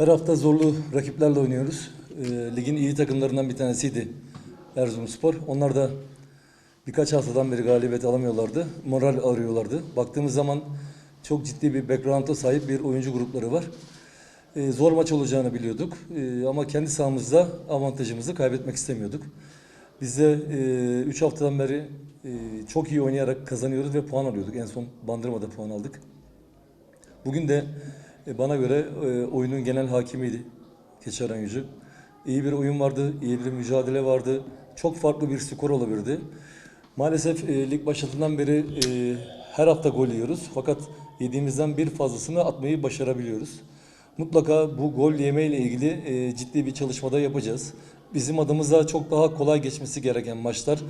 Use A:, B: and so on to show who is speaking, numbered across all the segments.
A: Her hafta zorlu rakiplerle oynuyoruz. Ee, ligin iyi takımlarından bir tanesiydi Erzurumspor. Onlar da birkaç haftadan beri galibiyet alamıyorlardı. Moral arıyorlardı. Baktığımız zaman çok ciddi bir background'a sahip bir oyuncu grupları var. Ee, zor maç olacağını biliyorduk. Ee, ama kendi sahamızda avantajımızı kaybetmek istemiyorduk. Biz de 3 haftadan beri e, çok iyi oynayarak kazanıyoruz ve puan alıyorduk. En son Bandırma'da puan aldık. Bugün de e, bana göre e, oyunun genel hakimiydi Keçiören Gücü. İyi bir oyun vardı, iyi bir mücadele vardı. Çok farklı bir skor olabilirdi. Maalesef e, lig başladığından beri e, her hafta gol yiyoruz. Fakat yediğimizden bir fazlasını atmayı başarabiliyoruz. Mutlaka bu gol yeme ile ilgili e, ciddi bir çalışmada yapacağız. Bizim adımıza çok daha kolay geçmesi gereken maçlar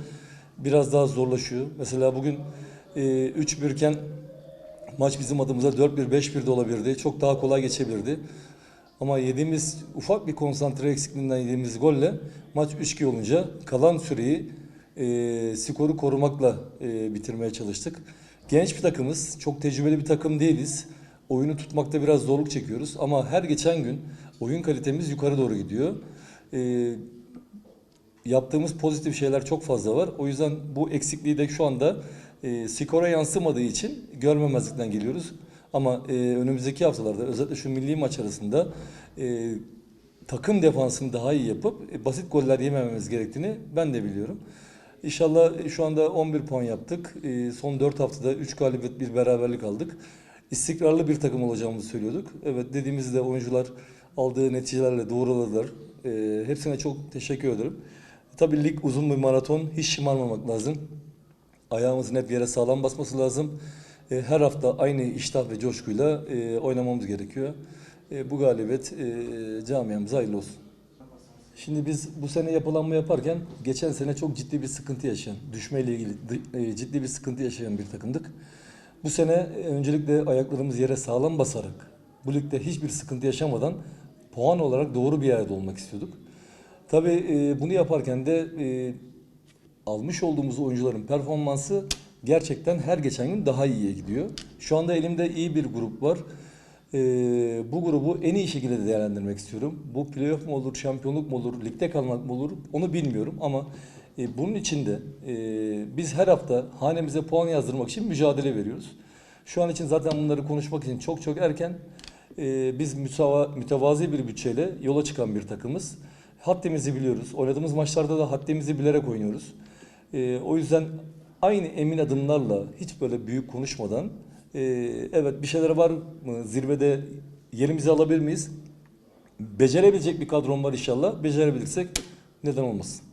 A: biraz daha zorlaşıyor. Mesela bugün e, 3-1 iken Maç bizim adımıza 4-1, 5-1 de olabilirdi. Çok daha kolay geçebilirdi. Ama yediğimiz ufak bir konsantre eksikliğinden yediğimiz golle maç 3-2 olunca kalan süreyi e, skoru korumakla e, bitirmeye çalıştık. Genç bir takımız, çok tecrübeli bir takım değiliz. Oyunu tutmakta biraz zorluk çekiyoruz ama her geçen gün oyun kalitemiz yukarı doğru gidiyor. E, yaptığımız pozitif şeyler çok fazla var. O yüzden bu eksikliği de şu anda e, skora yansımadığı için görmemezlikten geliyoruz. Ama e, önümüzdeki haftalarda özellikle şu milli maç arasında e, takım defansını daha iyi yapıp e, basit goller yemememiz gerektiğini ben de biliyorum. İnşallah e, şu anda 11 puan yaptık. E, son 4 haftada 3 galibiyet bir beraberlik aldık. İstikrarlı bir takım olacağımızı söylüyorduk. Evet dediğimizde oyuncular aldığı neticelerle doğruladılar. E, hepsine çok teşekkür ederim. Tabii lig uzun bir maraton. Hiç şımarmamak lazım. Ayağımızın hep yere sağlam basması lazım. E, Her hafta aynı iştah ve coşkuyla e, oynamamız gerekiyor. E, Bu galibiyet e, camiamıza hayırlı olsun. Şimdi biz bu sene yapılanma yaparken geçen sene çok ciddi bir sıkıntı yaşayan, düşmeyle ilgili e, ciddi bir sıkıntı yaşayan bir takımdık. Bu sene e, öncelikle ayaklarımız yere sağlam basarak bu ligde hiçbir sıkıntı yaşamadan puan olarak doğru bir yerde olmak istiyorduk. Tabii e, bunu yaparken de e, almış olduğumuz oyuncuların performansı gerçekten her geçen gün daha iyiye gidiyor. Şu anda elimde iyi bir grup var. Ee, bu grubu en iyi şekilde değerlendirmek istiyorum. Bu playoff mu olur, şampiyonluk mu olur, ligde kalmak mı olur onu bilmiyorum ama e, bunun için de e, biz her hafta hanemize puan yazdırmak için mücadele veriyoruz. Şu an için zaten bunları konuşmak için çok çok erken. E, biz müteva, mütevazi bir bütçeyle yola çıkan bir takımız. Haddimizi biliyoruz. Oynadığımız maçlarda da haddimizi bilerek oynuyoruz. E, o yüzden aynı emin adımlarla hiç böyle büyük konuşmadan e, evet bir şeyler var mı zirvede yerimizi alabilir miyiz? Becerebilecek bir kadron var inşallah. Becerebilirsek neden olmasın?